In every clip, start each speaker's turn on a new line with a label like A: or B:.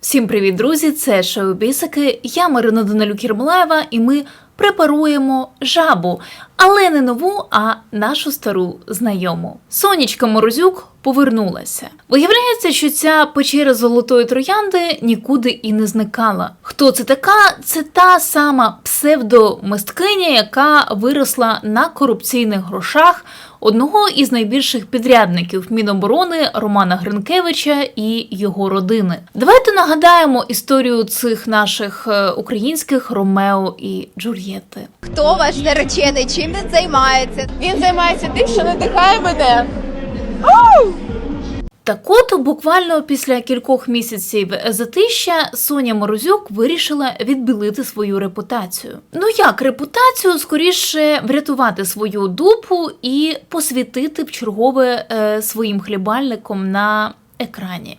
A: Всім привіт, друзі! Це шоу Бісики. Я Марина Данилюк Єрмолаєва, і ми препаруємо жабу, але не нову, а нашу стару знайому. Сонечка Морозюк повернулася. Виявляється, що ця печера золотої троянди нікуди і не зникала. Хто це така? Це та сама псевдомисткиня, яка виросла на корупційних грошах одного із найбільших підрядників Міноборони Романа Гринкевича і його родини. Давайте нагадаємо історію цих наших е, українських Ромео і Джульєтти.
B: Хто ваш наречений? Чим він займається?
C: Він займається тим, що надихає мене.
A: Так от, буквально після кількох місяців затища Соня Морозюк вирішила відбілити свою репутацію. Ну як репутацію, скоріше врятувати свою дупу і посвітити в чергове е, своїм хлібальником на екрані.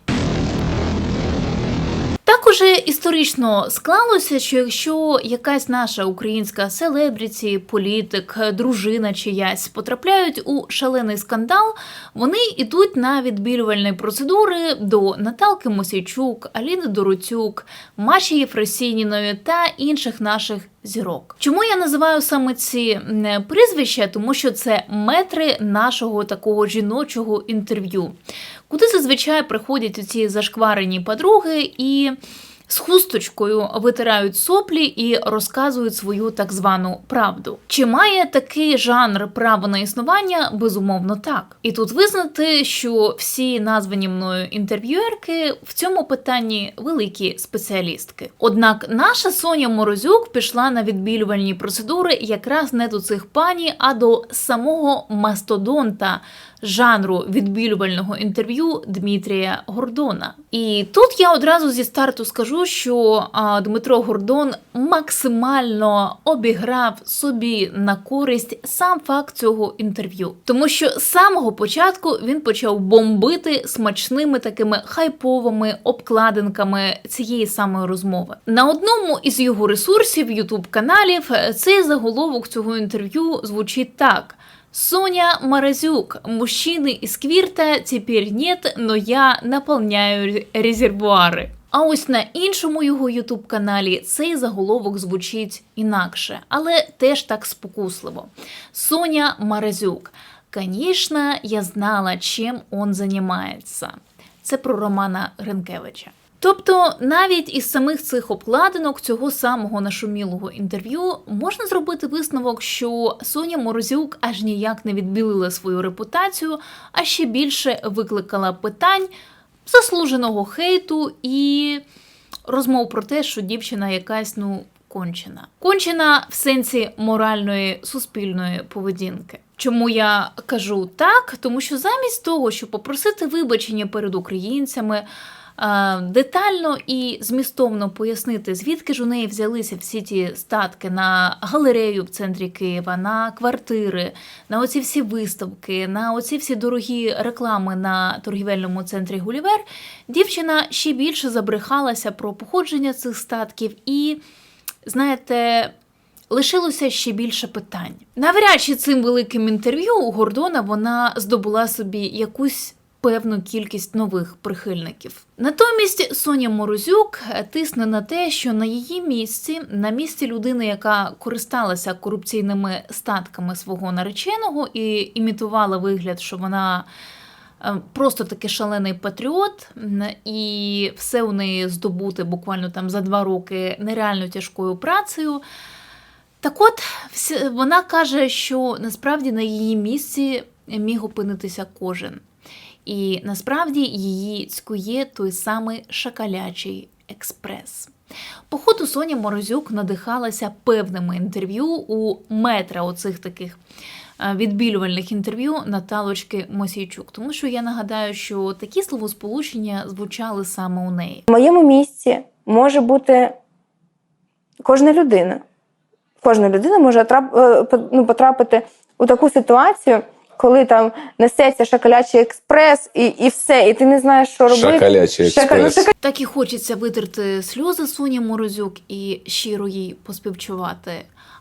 A: Так уже історично склалося, що якщо якась наша українська селебріті, політик, дружина чиясь потрапляють у шалений скандал, вони йдуть на відбілювальні процедури до Наталки Мосійчук, Аліни Дороцюк, Маші Єфросініної та інших наших зірок. Чому я називаю саме ці прізвища? Тому що це метри нашого такого жіночого інтерв'ю, куди зазвичай приходять ці зашкварені подруги і з хусточкою витирають соплі і розказують свою так звану правду. Чи має такий жанр право на існування? Безумовно, так. І тут визнати, що всі названі мною інтерв'юерки в цьому питанні великі спеціалістки. Однак наша Соня Морозюк пішла на відбілювальні процедури якраз не до цих пані, а до самого мастодонта жанру відбілювального інтерв'ю Дмитрія Гордона. І тут я одразу зі старту скажу, що Дмитро Гордон максимально обіграв собі на користь сам факт цього інтерв'ю, тому що з самого початку він почав бомбити смачними такими хайповими обкладинками цієї самої розмови. На одному із його ресурсів Ютуб каналів цей заголовок цього інтерв'ю звучить так. Соня Морозюк. Мужчины из Квирта теперь нет, но я наполняю резервуари. А ось на іншому його ютуб каналі цей заголовок звучить інакше, але теж так спокусливо. Соня Морозюк. Конечно, я знала, чим он занимается. Це про Романа Гринкевича. Тобто, навіть із самих цих обкладинок цього самого нашумілого інтерв'ю можна зробити висновок, що Соня Морозюк аж ніяк не відбілила свою репутацію, а ще більше викликала питань, заслуженого хейту і розмов про те, що дівчина якась ну кончена. Кончена в сенсі моральної суспільної поведінки. Чому я кажу так? Тому що замість того, щоб попросити вибачення перед українцями. Детально і змістовно пояснити, звідки ж у неї взялися всі ті статки на галерею в центрі Києва, на квартири, на оці всі виставки, на оці всі дорогі реклами на торгівельному центрі Гулівер, дівчина ще більше забрехалася про походження цих статків і, знаєте, лишилося ще більше питань. Навряд чи цим великим інтерв'ю у Гордона вона здобула собі якусь. Певну кількість нових прихильників. Натомість Соня Морозюк тисне на те, що на її місці, на місці людини, яка користалася корупційними статками свого нареченого і імітувала вигляд, що вона е, просто таки шалений патріот, і все у неї здобути буквально там за два роки нереально тяжкою працею. Так от, вона каже, що насправді на її місці міг опинитися кожен. І насправді її цькує той самий шакалячий експрес. Походу, Соня Морозюк надихалася певними інтерв'ю у метра оцих таких е, відбілювальних інтерв'ю Наталочки Мосійчук. Тому що я нагадаю, що такі словосполучення звучали саме у неї.
D: В моєму місці може бути кожна людина. Кожна людина може е, ну, потрапити у таку ситуацію, коли там несеться шоколячий експрес, і, і все, і ти не знаєш, що робити.
E: Шоколячий
D: Шока- ну,
E: експрес.
D: шока-
A: Так і хочеться витерти сльози Соні Морозюк і щиро їй поспівчувати.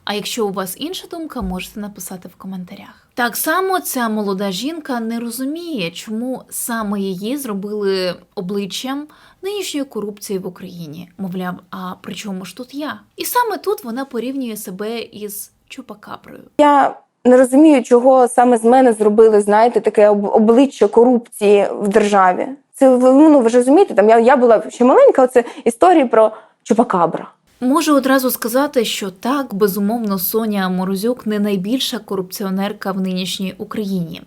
A: А якщо у вас інша думка, можете написати в коментарях. Так само ця молода жінка не розуміє, чому саме її зробили обличчям нинішньої корупції в Україні. Мовляв, а при чому ж тут я? І саме тут вона порівнює себе із Чупакаброю.
D: Я не розумію, чого саме з мене зробили, знаєте, таке об- обличчя корупції в державі. Це ну ви ж розумієте, там я, я була ще маленька. Оце історії про Чупакабра.
A: Можу одразу сказати, що так, безумовно, Соня Морозюк не найбільша корупціонерка в нинішній Україні.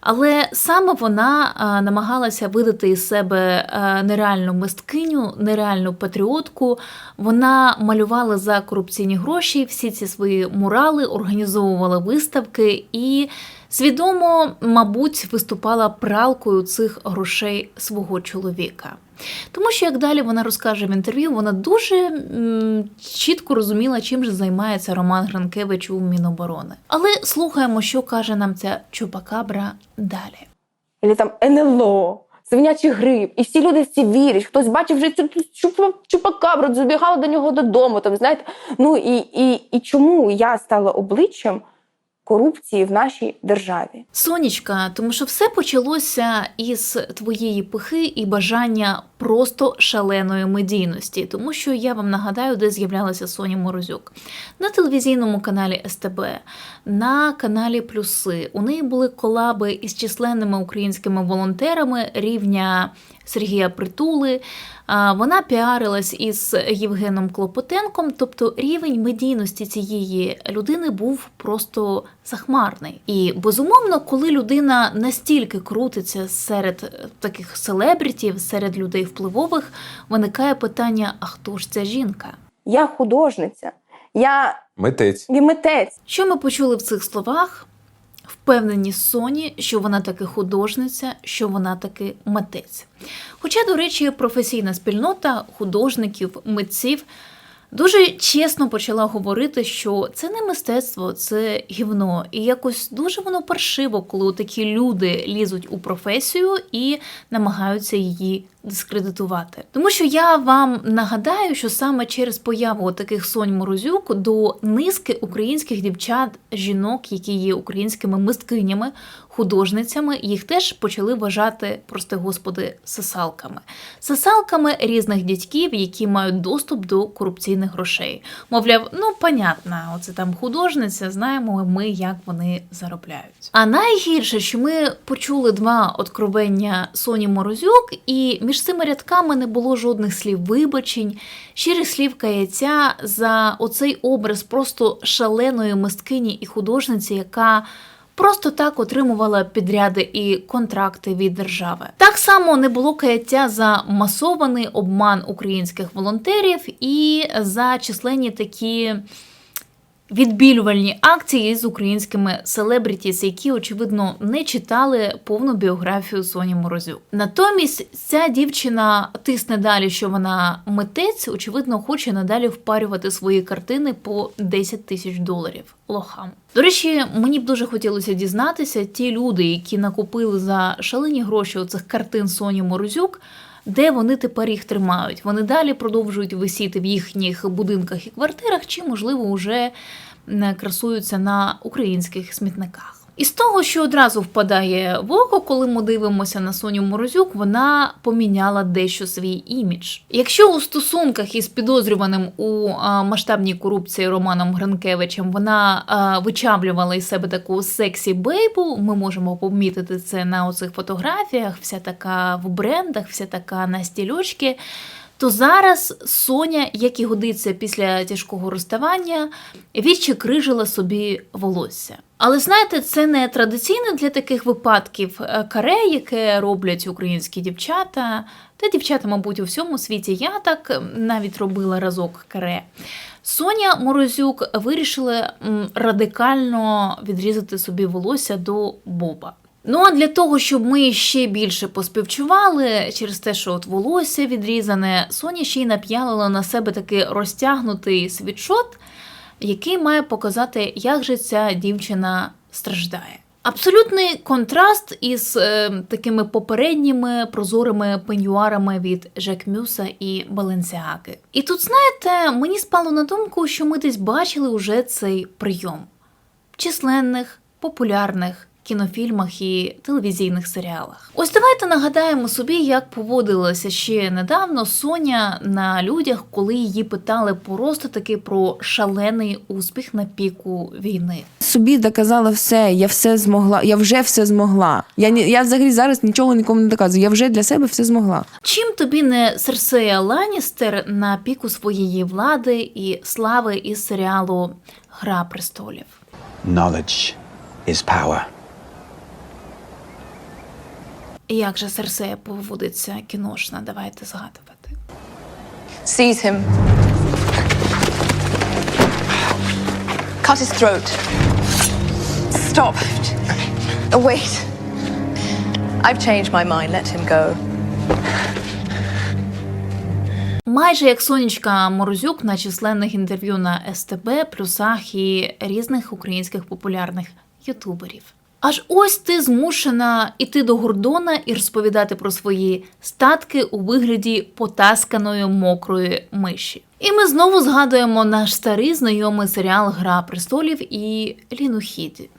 A: Але саме вона намагалася видати із себе нереальну мисткиню, нереальну патріотку. Вона малювала за корупційні гроші всі ці свої мурали, організовувала виставки і свідомо, мабуть, виступала пралкою цих грошей свого чоловіка. Тому що, як далі вона розкаже в інтерв'ю, вона дуже м, чітко розуміла, чим же займається Роман Гранкевич у Міноборони. Але слухаємо, що каже нам ця чупакабра далі.
D: Або там НЛО, свинячий гриб, і всі люди в це вірять. Хтось бачив вже цю чупа, чупакабру, забігав до нього додому. Там знаєте, ну і, і, і чому я стала обличчям корупції в нашій державі?
A: Сонечка, тому що все почалося із твоєї пихи і бажання просто шаленої медійності. Тому що я вам нагадаю, де з'являлася Соня Морозюк на телевізійному каналі СТБ, на каналі Плюси. У неї були колаби із численними українськими волонтерами рівня Сергія Притули. Вона піарилась із Євгеном Клопотенком, тобто рівень медійності цієї людини був просто захмарний. І безумовно, коли людина настільки крутиться серед таких селебрітів, серед людей впливових, виникає питання: а хто ж ця жінка?
D: Я художниця, я
E: Митець.
D: і митець.
A: Що ми почули в цих словах? Впевненість Соні, що вона таки художниця, що вона таки митець. Хоча, до речі, професійна спільнота художників, митців дуже чесно почала говорити, що це не мистецтво, це гівно. І якось дуже воно паршиво, коли такі люди лізуть у професію і намагаються її дискредитувати. Тому що я вам нагадаю, що саме через появу таких Сонь Морозюк до низки українських дівчат, жінок, які є українськими мисткинями, художницями, їх теж почали вважати, прости господи, сосалками. Сосалками різних дядьків, які мають доступ до корупційних грошей. Мовляв, ну понятно, оце там художниця, знаємо ми, як вони заробляють. А найгірше, що ми почули два откровення Соні Морозюк, і між цими рядками не було жодних слів вибачень, щирих слів каяття за оцей образ просто шаленої мисткині і художниці, яка просто так отримувала підряди і контракти від держави. Так само не було каяття за масований обман українських волонтерів і за численні такі. Відбілювальні акції з українськими селебрітіс, які очевидно не читали повну біографію Соні Морозюк. Натомість ця дівчина тисне далі, що вона митець, очевидно, хоче надалі впарювати свої картини по 10 тисяч доларів лохам. До речі, мені б дуже хотілося дізнатися, ті люди, які накупили за шалені гроші оцих картин Соні Морозюк. Де вони тепер їх тримають? Вони далі продовжують висіти в їхніх будинках і квартирах, чи, можливо, вже красуються на українських смітниках. І з того, що одразу впадає в око, коли ми дивимося на Соню Морозюк, вона поміняла дещо свій імідж. Якщо у стосунках із підозрюваним у масштабній корупції Романом Гранкевичем вона вичавлювала із себе таку сексі бейбу, ми можемо помітити це на оцих фотографіях, вся така в брендах, вся така на стільочки. То зараз Соня, як і годиться після тяжкого розставання, відчекрижила собі волосся. Але знаєте, це не традиційне для таких випадків е, каре, яке роблять українські дівчата. Та дівчата, мабуть, у всьому світі я так навіть робила разок каре. Соня Морозюк вирішила радикально відрізати собі волосся до боба. Ну а для того, щоб ми ще більше поспівчували через те, що от волосся відрізане, Соня ще й нап'ялила на себе такий розтягнутий світшот, який має показати, як же ця дівчина страждає. Абсолютний контраст із е, такими попередніми прозорими пенюарами від Жек Мюса і Баленсіаки. І тут, знаєте, мені спало на думку, що ми десь бачили уже цей прийом численних, популярних, кінофільмах і телевізійних серіалах. Ось давайте нагадаємо собі, як поводилася ще недавно Соня на людях, коли її питали просто таки про шалений успіх на піку війни.
E: собі доказала все, я все змогла, я вже все змогла. Я ні, я взагалі зараз нічого нікому не доказую. Я вже для себе все змогла.
A: Чим тобі не Серсея Ланністер на піку своєї влади і слави із серіалу Гра престолів?
F: Knowledge is power.
A: Як же Серсея поводиться кіношна? Давайте згадувати.
G: Seize him. Cut his throat. Stop. Wait. I've changed my mind. Let him go.
A: Майже як Сонечка Морозюк на численних інтерв'ю на СТБ, плюсах і різних українських популярних ютуберів. Аж ось ти змушена іти до Гордона і розповідати про свої статки у вигляді потасканої мокрої миші. І ми знову згадуємо наш старий знайомий серіал Гра престолів і Ліну Хіді.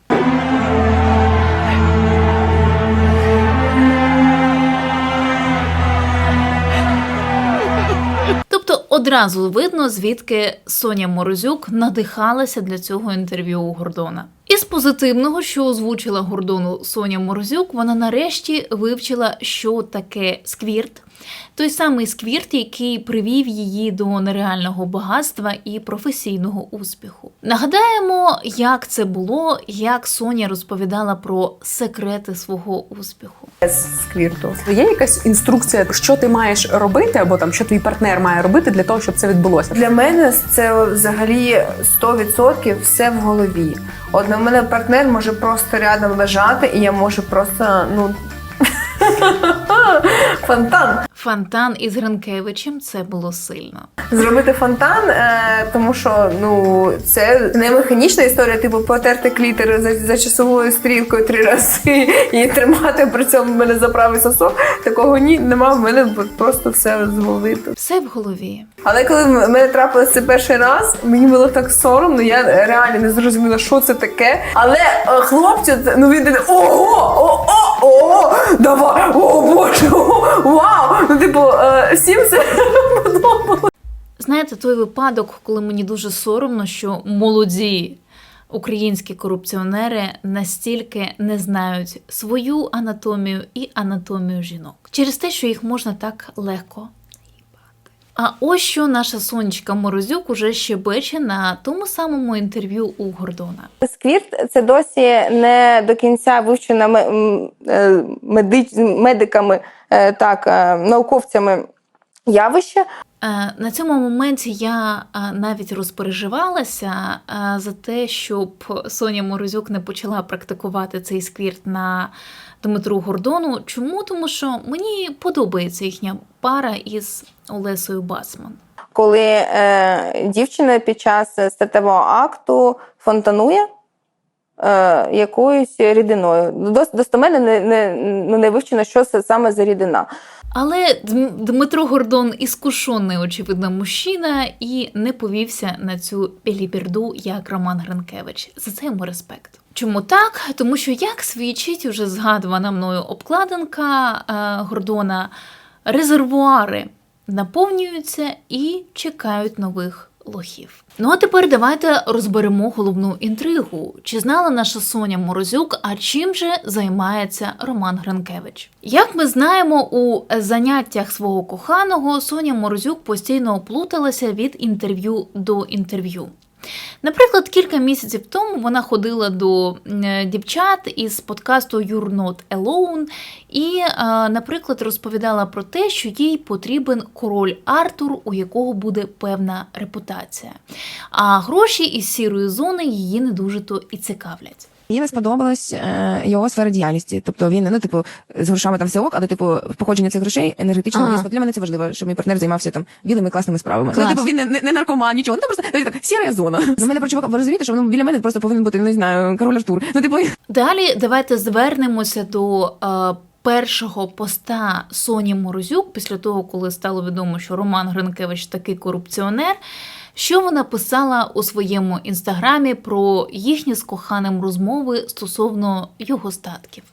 A: Тобто одразу видно, звідки Соня Морозюк надихалася для цього інтерв'ю у Гордона. Із позитивного, що озвучила Гордону Соня Морозюк, вона нарешті вивчила, що таке сквірт. Той самий сквірт, який привів її до нереального багатства і професійного успіху. Нагадаємо, як це було, як Соня розповідала про секрети свого успіху.
H: сквірту. Є якась інструкція, що ти маєш робити, або там що твій партнер має робити для того, щоб це відбулося?
D: Для мене це взагалі 100% все в голові. От на мене партнер може просто рядом лежати, і я можу просто ну. Фонтан.
A: Фонтан із Гринкевичем це було сильно.
D: Зробити фонтан, е, тому що ну це не механічна історія, типу потерти клітер за, за часовою стрілкою три рази і тримати при цьому в мене за правий сосок. Такого ні, нема в мене просто все з голови.
A: Все в голові.
D: Але коли в мене трапилося це перший раз, мені було так соромно, я реально не зрозуміла, що це таке. Але е, хлопцю, це- ну він ого, о, о, о, давай, о боже, о, вау! Ну, типу, е, всім це подобалося.
A: Знаєте, той випадок, коли мені дуже соромно, що молоді українські корупціонери настільки не знають свою анатомію і анатомію жінок через те, що їх можна так легко. А ось що наша сонечка Морозюк уже щебече на тому самому інтерв'ю у Гордона.
D: Сквірт це досі не до кінця вивчена е, медиками, е, так, е, науковцями явище.
A: Е, На цьому моменті я е, навіть розпереживалася е, за те, щоб Соня Морозюк не почала практикувати цей сквірт на Дмитру Гордону. Чому? Тому що мені подобається їхня пара із Олесою Басман.
D: коли е, дівчина під час статевого акту фонтанує е, якоюсь рідиною. Дос, достоменно не, не, ну, не вивчено, що це саме за рідина.
A: Але Дмитро Гордон іскушений, очевидно, мужчина і не повівся на цю пеліберду, як Роман Гринкевич. За це йому респект. Чому так? Тому що, як свідчить уже згадувана мною обкладинка е, Гордона, резервуари наповнюються і чекають нових лохів. Ну а тепер давайте розберемо головну інтригу. Чи знала наша Соня Морозюк, а чим же займається Роман Гринкевич? Як ми знаємо, у заняттях свого коханого Соня Морозюк постійно оплуталася від інтерв'ю до інтерв'ю. Наприклад, кілька місяців тому вона ходила до е, дівчат із подкасту You're Not Alone і, е, наприклад, розповідала про те, що їй потрібен король Артур, у якого буде певна репутація. А гроші із сірої зони її не дуже то і цікавлять.
E: Їй не сподобалась е, його сфера діяльності. Тобто він ну, типу, з грошами там все ок, але типу походження цих грошей енергетично
G: Ага.
E: ага. для мене це важливо, щоб мій партнер займався там білими класними справами.
G: Клас.
E: Ну, типу, він не, не, не наркоман, нічого. Ну просто ну, так, сіра зона. Ну, мене про чувака, ви розумієте, що ну, біля мене просто повинен бути, не знаю, король Артур. Ну, типу,
A: Далі давайте звернемося до е, першого поста Соні Морозюк після того, коли стало відомо, що Роман Гринкевич такий корупціонер. Що вона писала у своєму інстаграмі про їхні з коханим розмови стосовно його статків.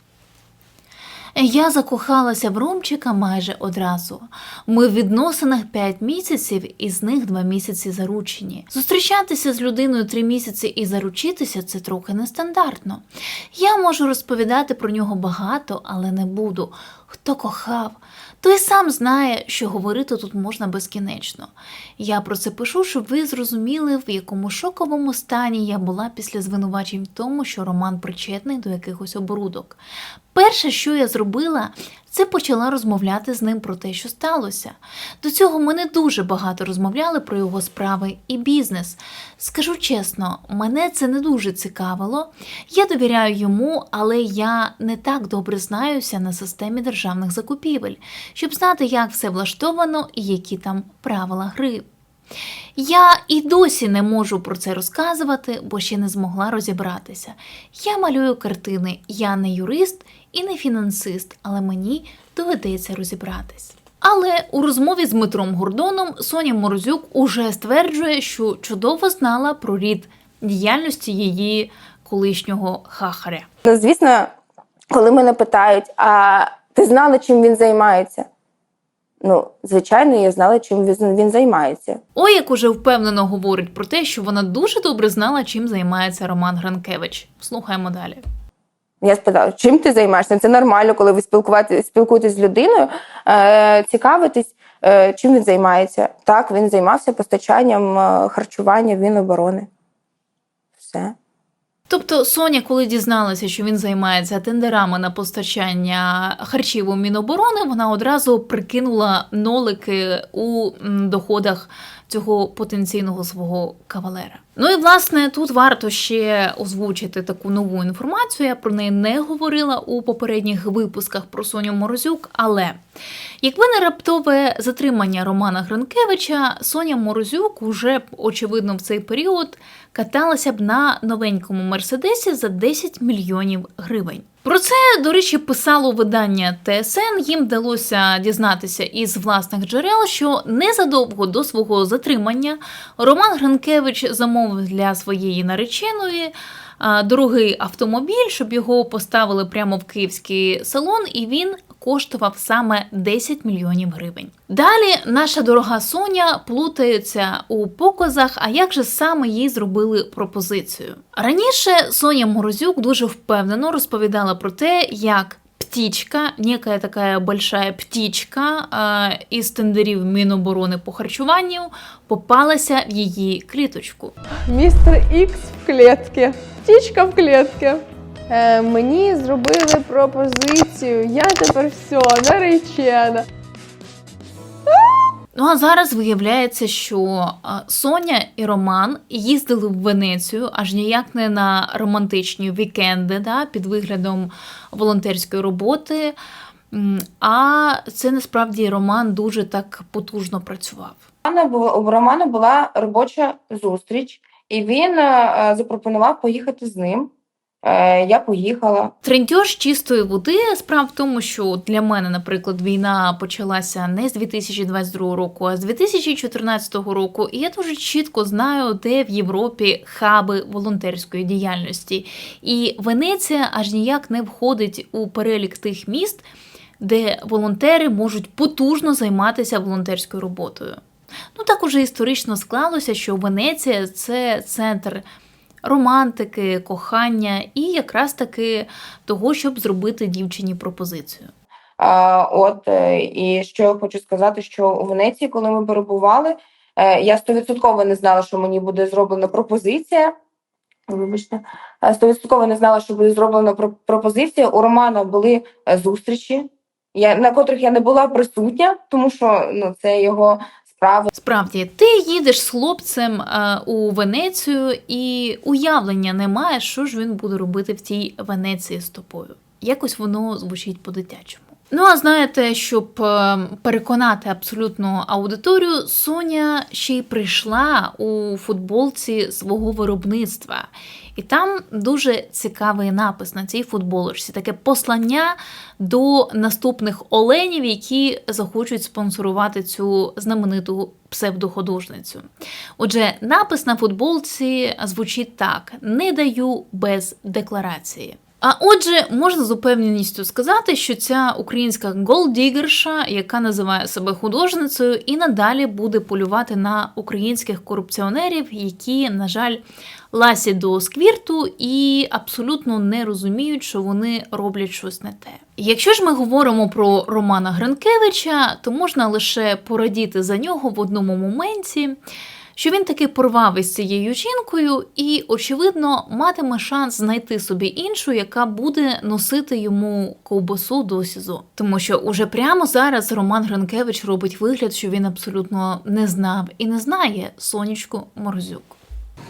A: Я закохалася в Ромчика майже одразу. Ми в відносинах 5 місяців, і з них 2 місяці заручені. Зустрічатися з людиною 3 місяці і заручитися це трохи нестандартно. Я можу розповідати про нього багато, але не буду. Хто кохав, той сам знає, що говорити тут можна безкінечно. Я про це пишу, щоб ви зрозуміли, в якому шоковому стані я була після звинувачень в тому, що Роман причетний до якихось оборудок. Перше, що я зробила, це почала розмовляти з ним про те, що сталося. До цього ми не дуже багато розмовляли про його справи і бізнес. Скажу чесно, мене це не дуже цікавило. Я довіряю йому, але я не так добре знаюся на системі державних закупівель, щоб знати, як все влаштовано і які там правила гри. Я і досі не можу про це розказувати, бо ще не змогла розібратися. Я малюю картини, я не юрист і не фінансист, але мені доведеться розібратись. Але у розмові з Дмитром Гордоном Соня Морозюк уже стверджує, що чудово знала про рід діяльності її колишнього хахаря.
D: Звісно, коли мене питають, а ти знала, чим він займається? Ну, звичайно, я знала, чим він, він займається.
A: Ой, як уже впевнено говорить про те, що вона дуже добре знала, чим займається Роман Гранкевич. Слухаємо далі.
D: Я спитала, чим ти займаєшся? Це нормально, коли ви спілкуєтесь з людиною, е, цікавитесь, е, чим він займається. Так, він займався постачанням е, харчування в Міноборони. Все.
A: Тобто Соня, коли дізналася, що він займається тендерами на постачання харчів у Міноборони, вона одразу прикинула нолики у доходах цього потенційного свого кавалера. Ну і власне тут варто ще озвучити таку нову інформацію. Я про неї не говорила у попередніх випусках про Соню Морозюк. Але якби не раптове затримання Романа Гринкевича, Соня Морозюк уже очевидно в цей період каталася б на новенькому мерседесі за 10 мільйонів гривень. Про це, до речі, писало видання ТСН. Їм вдалося дізнатися із власних джерел, що незадовго до свого затримання Роман Гринкевич замовив для своєї нареченої дорогий автомобіль, щоб його поставили прямо в київський салон, і він коштував саме 10 мільйонів гривень. Далі наша дорога Соня плутається у показах, а як же саме їй зробили пропозицію. Раніше Соня Морозюк дуже впевнено розповідала про те, як птичка, некая такая большая птичка е, із тендерів Міноборони по харчуванню попалася в її кліточку.
C: Містер Ікс в клітці. Птічка в клітці.
I: Е, мені зробили пропозицію. Я тепер все, наречена.
A: Ну а зараз виявляється, що Соня і Роман їздили в Венецію аж ніяк не на романтичні вікенди, да, під виглядом волонтерської роботи. А це насправді Роман дуже так потужно працював.
D: У Романа була робоча зустріч, і він е, запропонував поїхати з ним. Е, Я поїхала.
A: Трентьож чистої води. Справа в тому, що для мене, наприклад, війна почалася не з 2022 року, а з 2014 року. І я дуже чітко знаю, де в Європі хаби волонтерської діяльності. І Венеція аж ніяк не входить у перелік тих міст, де волонтери можуть потужно займатися волонтерською роботою. Ну так уже історично склалося, що Венеція це центр романтики, кохання і якраз таки того, щоб зробити дівчині пропозицію.
D: От е, і що я хочу сказати, що у Венеції, коли ми перебували, е, я стовідсотково не знала, що мені буде зроблена пропозиція. Вибачте, Е, стовідсотково не знала, що буде зроблена про- пропозиція. У Романа були зустрічі, я, на котрих я не була присутня, тому що ну, це його справа.
A: Справді, ти їдеш з хлопцем е, у Венецію і уявлення немає, що ж він буде робити в цій Венеції з тобою. Якось воно звучить по-дитячому. Ну а знаєте, щоб е, переконати абсолютно аудиторію, Соня ще й прийшла у футболці свого виробництва. І там дуже цікавий напис на цій футболочці, таке послання до наступних оленів, які захочуть спонсорувати цю знамениту псевдохудожницю. Отже, напис на футболці звучить так: не даю без декларації. А отже, можна з упевненістю сказати, що ця українська голдігерша, яка називає себе художницею, і надалі буде полювати на українських корупціонерів, які, на жаль, ласять до сквірту і абсолютно не розуміють, що вони роблять щось не те. Якщо ж ми говоримо про Романа Гринкевича, то можна лише порадіти за нього в одному моменті що він таки порвав із цією жінкою і, очевидно, матиме шанс знайти собі іншу, яка буде носити йому ковбасу до СІЗО. Тому що уже прямо зараз Роман Гринкевич робить вигляд, що він абсолютно не знав і не знає Сонечку Морзюк.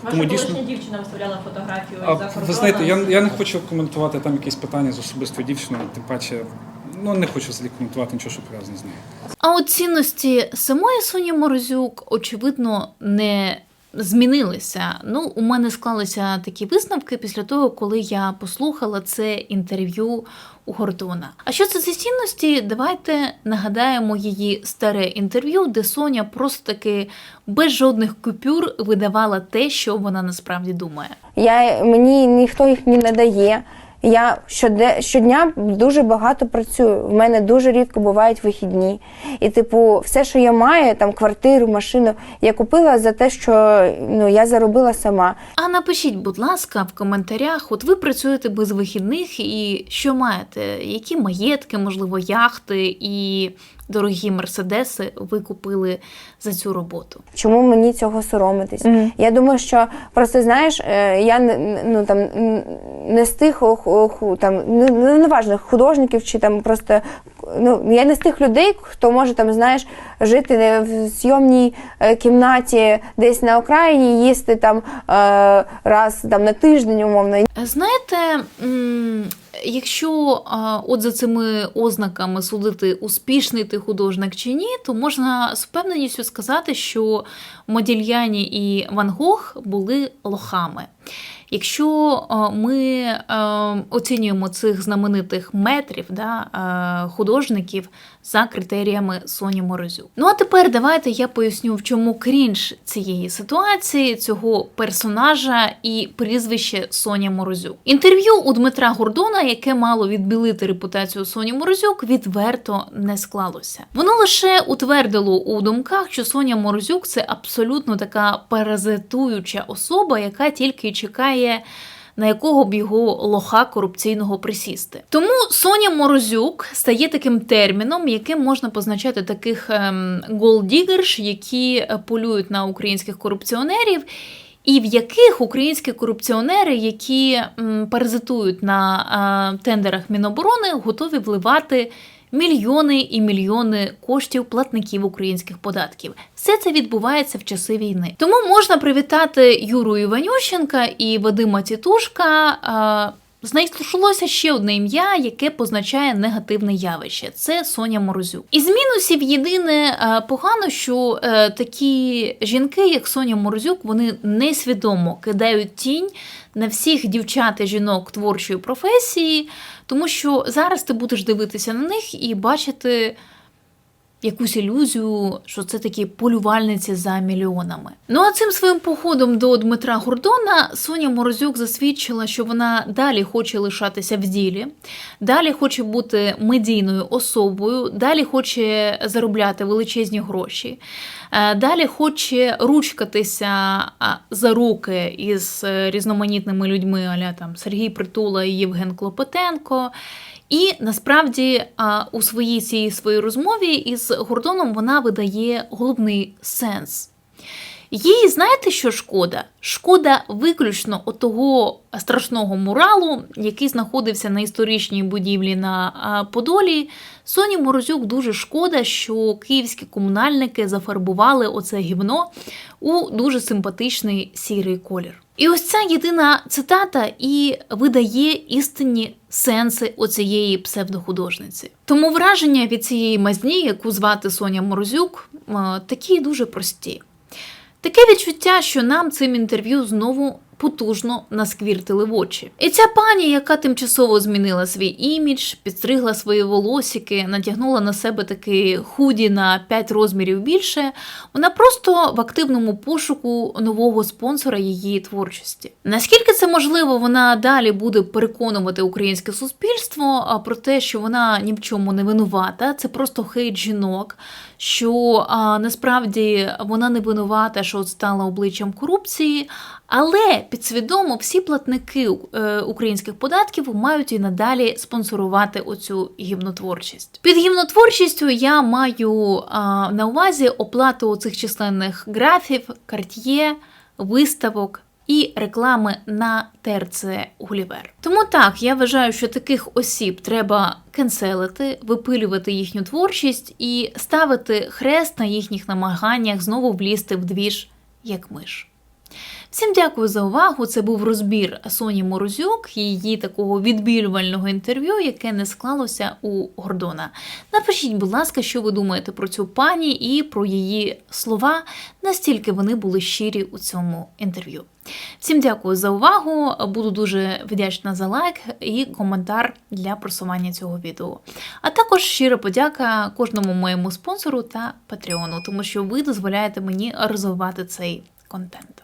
J: Ваша
K: Тому дійсно-
J: колишня дівчина виставляла фотографію
K: А
J: за
K: ви
J: кордоном.
K: знаєте, я, я не хочу коментувати там якісь питання з особистою дівчиною, тим паче, ну не хочу взагалі коментувати нічого, що пов'язане з нею.
A: А от цінності самої Соні Морозюк, очевидно, не змінилися. Ну, у мене склалися такі висновки після того, коли я послухала це інтерв'ю у Гордона. А що це за цінності? Давайте нагадаємо її старе інтерв'ю, де Соня просто таки без жодних купюр видавала те, що вона насправді думає.
D: Я, мені ніхто їх не надає. Я щодня дуже багато працюю. В мене дуже рідко бувають вихідні. І, типу, все, що я маю, там квартиру, машину, я купила за те, що ну, я заробила сама.
A: А напишіть, будь ласка, в коментарях, от ви працюєте без вихідних і що маєте? Які маєтки, можливо, яхти і дорогі мерседеси ви купили за цю роботу?
D: Чому мені цього соромитись? Я думаю, що просто знаєш, е, я ну там не з тих там не, не, неважно, художників чи там просто ну я не з тих людей, хто може там знаєш жити в зйомній е, кімнаті десь на окраїні, їсти там е, раз там на тиждень, умовно.
A: Знаєте, якщо от за цими ознаками судити, успішний ти художник чи ні, то можна з впевненістю сказати, що Модільяні і Ван Гог були лохами. Якщо ми е, оцінюємо цих знаменитих метрів да, е, художників за критеріями Соні Морозюк. Ну а тепер давайте я поясню, в чому крінж цієї ситуації, цього персонажа і прізвище Соня Морозюк. Інтерв'ю у Дмитра Гордона, яке мало відбілити репутацію Соні Морозюк, відверто не склалося. Воно лише утвердило у думках, що Соня Морозюк це абсолютно така паразитуюча особа, яка тільки чекає. На якого б його лоха корупційного присісти. Тому Соня Морозюк стає таким терміном, яким можна позначати таких ем, голдігерш, які е, полюють на українських корупціонерів, і в яких українські корупціонери, які паразитують на е, тендерах Міноборони, готові вливати мільйони і мільйони коштів платників українських податків. Все це відбувається в часи війни. Тому можна привітати Юру Іванющенка і Вадима Тітушка. Знайшлося ще одне ім'я, яке позначає негативне явище. Це Соня Морозюк. Із мінусів єдине погано, що е, такі жінки, як Соня Морозюк, вони несвідомо кидають тінь на всіх дівчат і жінок творчої професії, тому що зараз ти будеш дивитися на них і бачити якусь ілюзію, що це такі полювальниці за мільйонами. Ну а цим своїм походом до Дмитра Гордона Соня Морозюк засвідчила, що вона далі хоче лишатися в ділі, далі хоче бути медійною особою, далі хоче заробляти величезні гроші, е, далі хоче ручкатися за руки із е, різноманітними людьми, аля там Сергій Притула і Євген Клопотенко. І насправді у своїй цій своїй розмові із Гордоном вона видає головний сенс. Їй знаєте, що шкода? Шкода виключно отого страшного муралу, який знаходився на історичній будівлі на Подолі. Соні Морозюк дуже шкода, що київські комунальники зафарбували оце гівно у дуже симпатичний сірий колір. І ось ця єдина цитата і видає істинні сенси оцієї псевдохудожниці. Тому враження від цієї мазні, яку звати Соня Морозюк, е, такі дуже прості. Таке відчуття, що нам цим інтерв'ю знову потужно насквіртили в очі. І ця пані, яка тимчасово змінила свій імідж, підстригла свої волосики, натягнула на себе такі худі на 5 розмірів більше, вона просто в активному пошуку нового спонсора її творчості. Наскільки це можливо, вона далі буде переконувати українське суспільство про те, що вона ні в чому не винувата, це просто хейт жінок, що а, насправді вона не винувата, що от стала обличчям корупції. Але підсвідомо всі платники е, українських податків мають і надалі спонсорувати оцю гімнотворчість. Під гімнотворчістю я маю а, на увазі оплату цих численних графів, карт'є, виставок. І реклами на ТРЦ Гулівер. Тому так, я вважаю, що таких осіб треба кенселити, випилювати їхню творчість і ставити хрест на їхніх намаганнях знову влізти в двіж як миш. Всім дякую за увагу. Це був розбір Соні Морозюк, її такого відбілювального інтерв'ю, яке не склалося у Гордона. Напишіть, будь ласка, що ви думаєте про цю пані і про її слова, настільки вони були щирі у цьому інтерв'ю. Всім дякую за увагу. Буду дуже вдячна за лайк і коментар для просування цього відео. А також щира подяка кожному моєму спонсору та патреону, тому що ви дозволяєте мені розвивати цей контент.